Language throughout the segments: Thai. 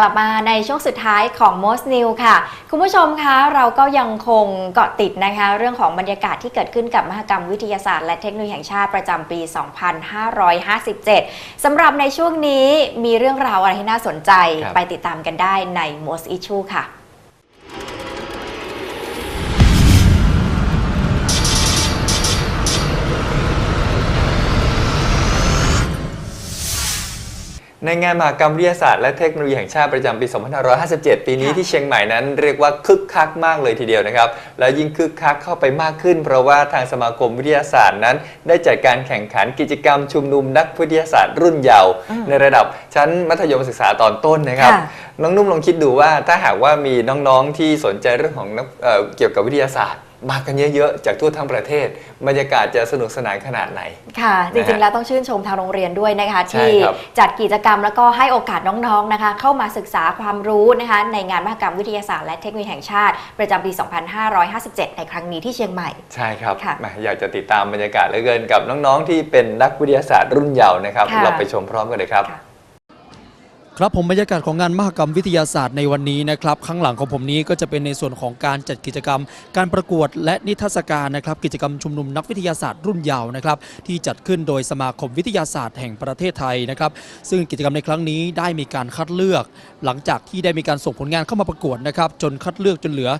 กลับมาในช่วงสุดท้ายของ Most New ค่ะ คุณผู้ชมคะเราก็ยังคงเกาะติดนะคะ เรื่องของบรรยากาศที่เกิดขึ้นกับมหกรรมวิทยาศาสตร์และเทคโนโลยีแห่งชาติประจำปี 2557 สำหรับในช่วงนี้มีเรื่องราวอะไรที่น่าสนใจครับไปติดตามกันได้ใน Most Issue ค่ะ ในงานมหกรรมวิทยาศาสตร์และเทคโนโลยีแห่งชาติประจำปี 2557 ปีนี้ค่ะที่เชียงใหม่นั้นเรียกว่าคึกคักมากเลยทีเดียวนะครับ และยิ่งคึกคักเข้าไปมากขึ้น เพราะว่าทางสมาคมวิทยาศาสตร์นั้น ได้จัดการแข่งขันกิจกรรมชุมนุมนักวิทยาศาสตร์รุ่นเยาว์อืมในระดับชั้นมัธยมศึกษาตอนต้นนะครับค่ะน้องนุ่มลองคิดดูว่าถ้าหากว่ามีน้องๆที่สนใจเรื่องของนักเอ่อเกี่ยวกับวิทยาศาสตร์ มากันเยอะๆ จากทั่วทั้งประเทศ บรรยากาศจะสนุกสนานขนาดไหน ค่ะจนะริงๆฮะแล้วต้องชื่นชมทางโรงเรียนด้วยนะคะใช่ที่ครับจัดกิจกรรมแล้วก็ให้โอกาสน้องๆนะคะ เข้ามาศึกษาความรู้นะคะในงานมหกรรมวิทยาศาสตร์และเทคโนโลยีแห่งชาติ ประจำปี 2557 ในครั้งนี้ที่เชียงใหม่ ใช่ครับค่ะแหมอยากจะติดตามบรรยากาศเหลือเกินกับน้องๆ ที่เป็นนักวิทยาศาสตร์รุ่นเยาว์นะครับค่ะเราไปชมพร้อมกันเลยครับ ครับผมบรรยากาศของงานมหกรรมวิทยาศาสตร์ในวันนี้นะครับข้างหลังของผมนี้ก็จะเป็นในส่วนของการจัดกิจกรรม การประกวดและนิทรรศการนะครับ กิจกรรมชุมนุมนักวิทยาศาสตร์รุ่นเยาว์นะครับ ที่จัดขึ้นโดยสมาคมวิทยาศาสตร์แห่งประเทศไทยนะครับ ซึ่งกิจกรรมในครั้งนี้ได้มีการคัดเลือก หลังจากที่ได้มีการส่งผลงานเข้ามาประกวดนะครับ จนคัดเลือกจนเหลือ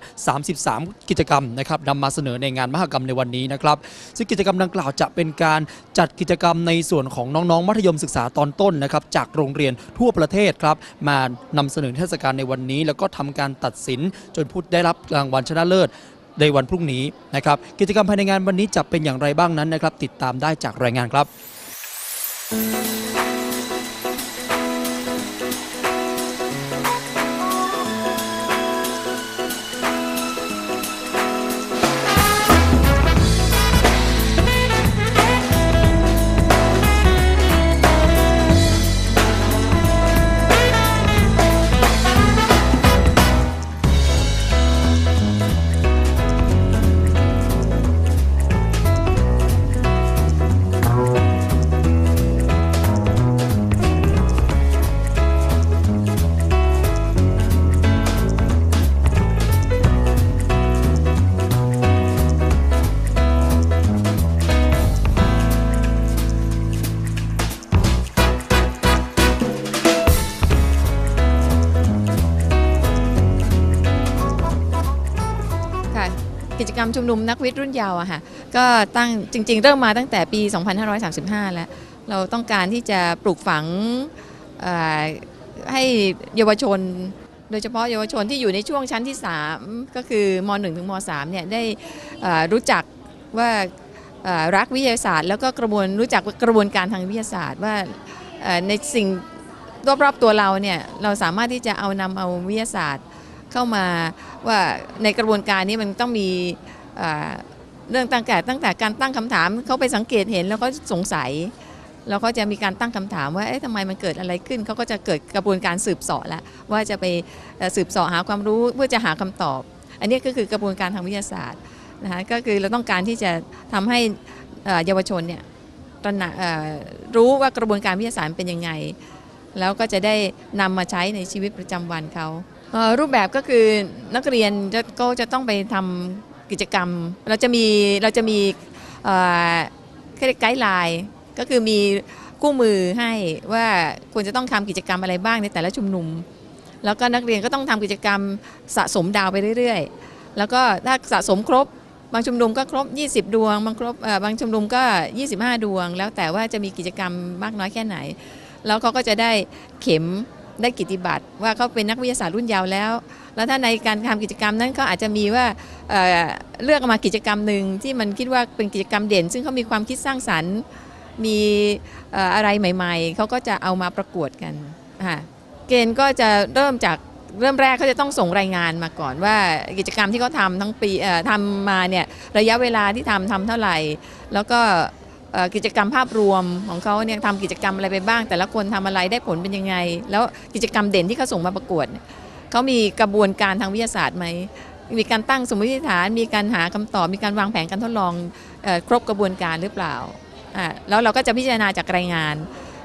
33 กิจกรรมนะครับนำมาเสนอในงานมหกรรมในวันนี้นะครับ ซึ่งกิจกรรมดังกล่าวจะเป็นการจัดกิจกรรมในส่วนของน้องๆมัธยมศึกษาตอนต้นนะครับจากโรงเรียนทั่วประเทศครับมานำเสนอเทศกาลในวันนี้ แล้วก็ทำการตัดสินจนผู้ได้รับรางวัลชนะเลิศในวันพรุ่งนี้นะครับกิจกรรมภายในงานวันนี้จะเป็นอย่างไรบ้างนั้นนะครับติดตามได้จากรายงานครับ ชุมนุมนักวิทย์รุ่นเยาว์อะค่ะก็ตั้งจริง ๆ เริ่มมาตั้งแต่ปี 2535 แล้ว เราต้องการที่จะปลูกฝังให้เยาวชน โดยเฉพาะเยาวชนที่อยู่ในช่วงชั้นที่ 3 ก็คือม .1 ถึงม .3 เนี่ยได้รู้จักว่ารักวิทยาศาสตร์ แล้วก็กระบวนรู้จักกระบวนการทางวิทยาศาสตร์ว่าในสิ่งรอบๆตัวเราเนี่ยเราสามารถที่จะเอานำเอาวิทยาศาสตร์เข้ามาว่าในกระบวนการนี้มันต้องมี เรื่องตั้งแต่ตั้งแต่การตั้งคำถามเขาไปสังเกตเห็นแล้วก็สงสัย แล้วก็จะมีการตั้งคำถามว่าเอ๊ะทำไมมันเกิดอะไรขึ้นเขาก็จะเกิดกระบวนการสืบเสาะแล้วว่าจะไปสืบเสาะหาความรู้เพื่อจะหาคำตอบ อันนี้ก็คือกระบวนการทางวิทยาศาสตร์นะคะก็คือเราต้องการที่จะทำให้เยาวชนเนี่ยตระหนักรู้ว่ากระบวนการวิทยาศาสตร์เป็นยังไง แล้วก็จะได้นำมาใช้ในชีวิตประจำวันเขารูปแบบก็คือนักเรียนก็จะต้องไปทำ กิจกรรม เราจะมีเราจะมีเอ่อไกด์ไลน์ก็คือมีคู่มือให้ว่าควรจะต้องทำกิจกรรมอะไรบ้างในแต่ละชุมนุม แล้วก็นักเรียนก็ต้องทำกิจกรรมสะสมดาวไปเรื่อยๆ แล้วก็ถ้าสะสมครบบางชุมนุมก็ครบ 20 ดวง บางครบบางชุมนุมก็ 25 ดวง แล้วแต่ว่าจะมีกิจกรรมมากน้อยแค่ไหน แล้วเขาก็จะได้เข็มได้กิติบัตรว่าเขาเป็นนักวิทยาศาสตร์รุ่นยาวแล้ว แล้วถ้าในการทำกิจกรรมนั้นเขาอาจจะมีว่าเอ่อเลือกมากิจกรรมหนึ่งที่มันคิดว่าเป็นกิจกรรมเด่น ซึ่งเขามีความคิดสร้างสรรค์ มีอะไรใหม่ ๆ เขาก็จะเอามาประกวดกันค่ะเกณฑ์ก็จะเริ่มจากเริ่มแรกเขาจะต้องส่งรายงานมาก่อนว่ากิจกรรมที่เขาทำทั้งปีทำมาเนี่ยระยะเวลาที่ทำทำเท่าไหร่ แล้วก็กิจกรรมภาพรวมของเขาเนี่ยทำกิจกรรมอะไรไปบ้าง แต่ละคนทำอะไรได้ผลเป็นยังไง แล้วกิจกรรมเด่นที่เขาส่งมาประกวด เขามีกระบวนการทางวิทยาศาสตร์ไหม มีการตั้งสมมติฐาน มีการหาคำตอบ มีการวางแผนการทดลองอครบกระบวนการหรือเปล่า แล้วเราก็จะพิจารณาจากรายงาน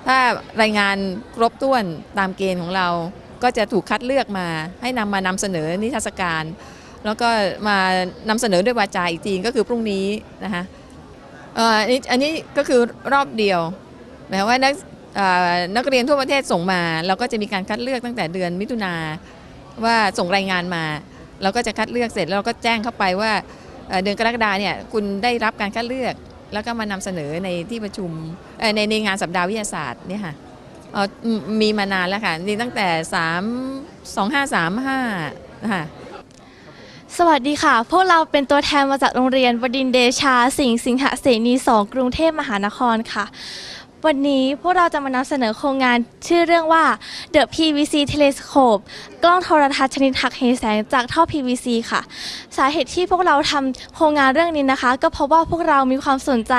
ถ้ารายงานครบถ้วนตามเกณฑ์ของเรา ก็จะถูกคัดเลือกมา ให้นำมานำเสนอนิทรรศการ แล้วก็มานำเสนอด้วยวาจาอีกทีก็คือพรุ่งนี้นะคะอันนี้อันนี้ก็คือรอบเดียวหมายความว่านักนักเรียนทั่วประเทศส่งมา เราก็จะมีการคัดเลือกตั้งแต่เดือนมิถุนา ว่าส่งรายงานมา เราก็จะคัดเลือกเสร็จแล้วเราก็แจ้งเข้าไปว่าเดือนกรกฎาเนี่ยคุณได้รับการคัดเลือก แล้วก็มานำเสนอในที่ประชุมในในงานสัปดาห์วิทยาศาสตร์เนี่ยค่ะมีมานานแล้วค่ะนี่ตั้งแต่ 3 2535นะคะสวัสดีค่ะ พวกเราเป็นตัวแทนมาจากโรงเรียนบดินเดชา สิงห์สิงหเสนีสองกรุงเทพมหานครค่ะ วันนี้พวกเราจะมานำเสนอโครงงานชื่อเรื่องว่า The PVC Telescope กล้องโทรทัศน์ชนิดหักเหแสงจากท่อ PVC ค่ะ สาเหตุที่พวกเราทำโครงงานเรื่องนี้นะคะ ก็เพราะว่าพวกเรามีความสนใจ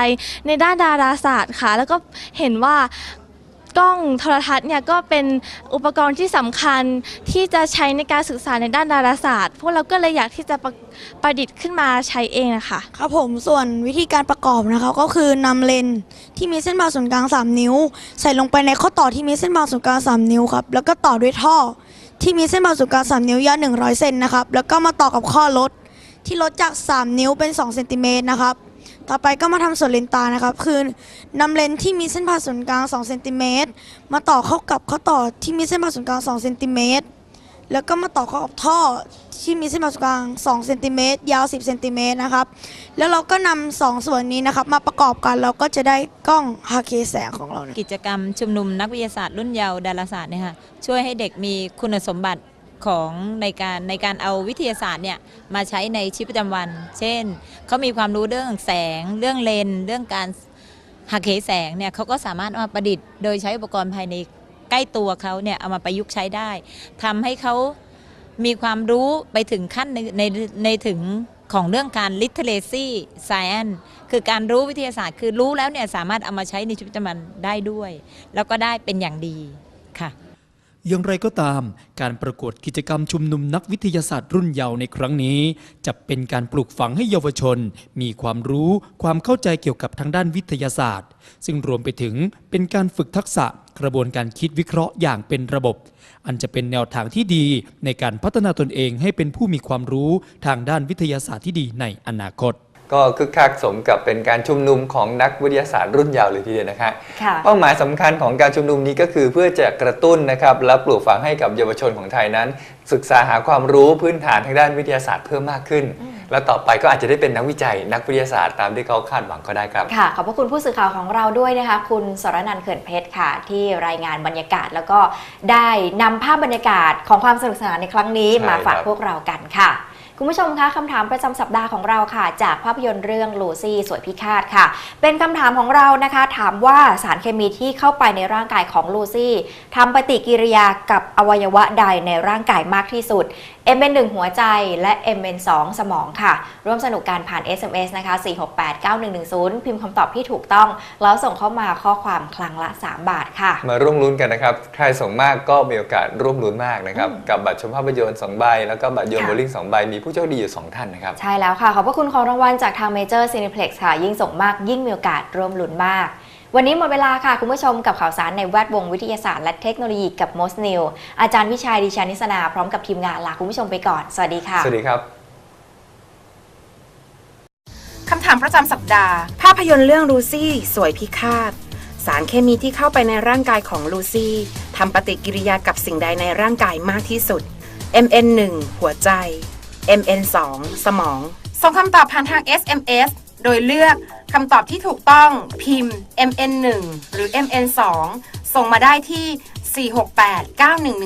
ในด้านดาราศาสตร์ค่ะ แล้วก็เห็นว่า กล้องโทรทัศน์เนี่ยก็เป็นอุปกรณ์ที่สำคัญที่จะใช้ในการศึกษาในด้านดาราศาสตร์ พวกเราก็เลยอยากที่จะประประดิษฐ์ขึ้นมาใช้เองนะคะครับผมส่วนวิธีการประกอบนะครับก็คือนำเลนส์ที่มีเส้นผ่าศูนย์กลาง 3 นิ้ว ใส่ลงไปในข้อต่อที่มีเส้นผ่าศูนย์กลาง 3 นิ้วครับแล้วก็ต่อด้วยท่อ ที่มีเส้นผ่าศูนย์กลาง 3 นิ้วยาว100เซนนะครับแล้วก็มาต่อกับข้อลดที่ลดจาก 3 นิ้วเป็น2เซนติเมตรนะครับ ต่อไปก็มาทำส่วนเลนตานะครับ คือนำเลนที่มีเส้นผ่าศูนย์กลาง2เซนติเมตรมาต่อเข้ากับข้อต่อที่มีเส้นผ่าศูนย์กลาง2เซนติเมตรแล้วก็มาต่อเข้ากับท่อที่มีเส้นผ่าศูนย์กลาง2เซนติเมตรยาว 10เซนติเมตรนะครับ แล้วเราก็นำสองส่วนนี้นะครับ มาประกอบกันเราก็จะได้กล้องฮาเคแสงของเรานะกิจกรรมชุมนุมนักวิทยาศาสตร์รุ่นเยาว์ดาราศาสตร์เนี่ยค่ะช่วยให้เด็กมีคุณสมบัติ ของในการในการเอาวิทยาศาสตร์เนี่ยมาใช้ในชีวิตประจำวัน เช่น เขามีความรู้เรื่องแสง เรื่องเลน เรื่องการหักเหแสงเนี่ยเขาก็สามารถเอามาประดิษฐ์โดยใช้อุปกรณ์ภายในใกล้ตัวเขาเนี่ยเอามาประยุกต์ใช้ได้ทำให้เขามีความรู้ไปถึงขั้นในในในถึงของเรื่องการ literacy science คือการรู้วิทยาศาสตร์ คือรู้แล้วเนี่ยสามารถเอามาใช้ในชีวิตประจำวันได้ด้วย แล้วก็ได้เป็นอย่างดีค่ะ อย่างไรก็ตาม การประกวดกิจกรรมชุมนุมนักวิทยาศาสตร์รุ่นเยาว์ในครั้งนี้ จะเป็นการปลูกฝังให้เยาวชน มีความรู้ความเข้าใจเกี่ยวกับทางด้านวิทยาศาสตร์ ซึ่งรวมไปถึงเป็นการฝึกทักษะกระบวนการคิดวิเคราะห์อย่างเป็นระบบ อันจะเป็นแนวทางที่ดีในการพัฒนาตนเองให้เป็นผู้มีความรู้ทางด้านวิทยาศาสตร์ที่ดีในอนาคต ก็คึกคักสมกับเป็นการชุมนุมของนักวิทยาศาสตร์รุ่นยาวเลยทีเดียวนะคะค่ะ เป้าหมายสำคัญของการชุมนุมนี้ก็คือเพื่อจะกระตุ้นนะครับและปลูกฝังให้กับเยาวชนของไทยนั้น ศึกษาหาความรู้พื้นฐานทางด้านวิทยาศาสตร์เพิ่มมากขึ้น และต่อไปก็อาจจะได้เป็นนักวิจัย นักวิทยาศาสตร์ตามที่เขาคาดหวังก็ได้ครับ ค่ะ ขอบพระคุณผู้สื่อข่าวของเราด้วยนะคะ คุณสรนันท์เขื่อนเพชรค่ะ ที่รายงานบรรยากาศแล้วก็ได้นำภาพบรรยากาศของความสนุกสนานในครั้งนี้ใช่มาฝากครับ พวกเรากันค่ะ คุณผู้ชมคะคำถามประจำสัปดาห์ของเราค่ะ จากภาพยนตร์เรื่องลูซี่สวยพิฆาตค่ะ เป็นคำถามของเรานะคะ ถามว่าสารเคมีที่เข้าไปในร่างกายของลูซี่ทำปฏิกิริยากับอวัยวะใดในร่างกายมากที่สุด MN1 หัวใจและ MN2 สมองค่ะ ร่วมสนุกการผ่าน SMS นะคะ 4689110 พิมพ์คำตอบที่ถูกต้อง แล้วส่งเข้ามาข้อความครั้งละ 3 บาทค่ะ มาร่วมลุ้นกันนะครับ ใครส่งมากก็มีโอกาสร่วมลุ้นมากนะครับ กับบัตรชมภาพยนตร์2ใบ แล้วก็บัตรโยนค่ะโบลิ่ง2ใบ มีผู้โชคดีอยู่ 2 ท่านนะครับ ใช่แล้วค่ะ ขอบพระคุณของรางวัลจากทาง Major Cineplex ค่ะ ยิ่งส่งมากยิ่งมีโอกาสร่วมลุ้นมาก วันนี้หมดเวลาค่ะ คุณผู้ชมกับข่าวสารในแวดวงวิทยาศาสตร์และเทคโนโลยีกับ Most New อาจารย์วิชัยดิชานิสนา พร้อมกับทีมงานลาคุณผู้ชมไปก่อน สวัสดีค่ะ สวัสดีครับคำถามประจำสัปดาห์ ภาพยนตร์เรื่องลูซี่สวยพิฆาต สารเคมีที่เข้าไปในร่างกายของลูซี่ทำปฏิกิริยากับสิ่งใดในร่างกายมากที่สุด MN1 หัวใจ MN2 สมอง ส่งคำตอบผ่านทาง SMS โดยเลือกคำตอบที่ถูกต้องพิมพ์ MN1 หรือ MN2 ส่งมาได้ที่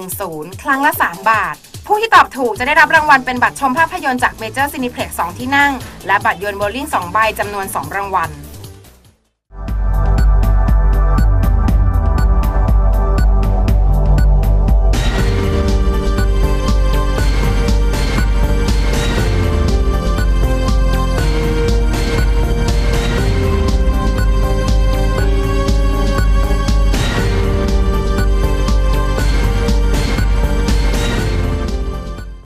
4689110 ครั้งละ 3 บาท ผู้ที่ตอบถูกจะได้รับรางวัลเป็นบัตรชมภาพยนตร์จาก Major Cineplex 2 ที่นั่ง และบัตรยนต์โบลิ่ง2 ใบจำนวน 2 รางวัล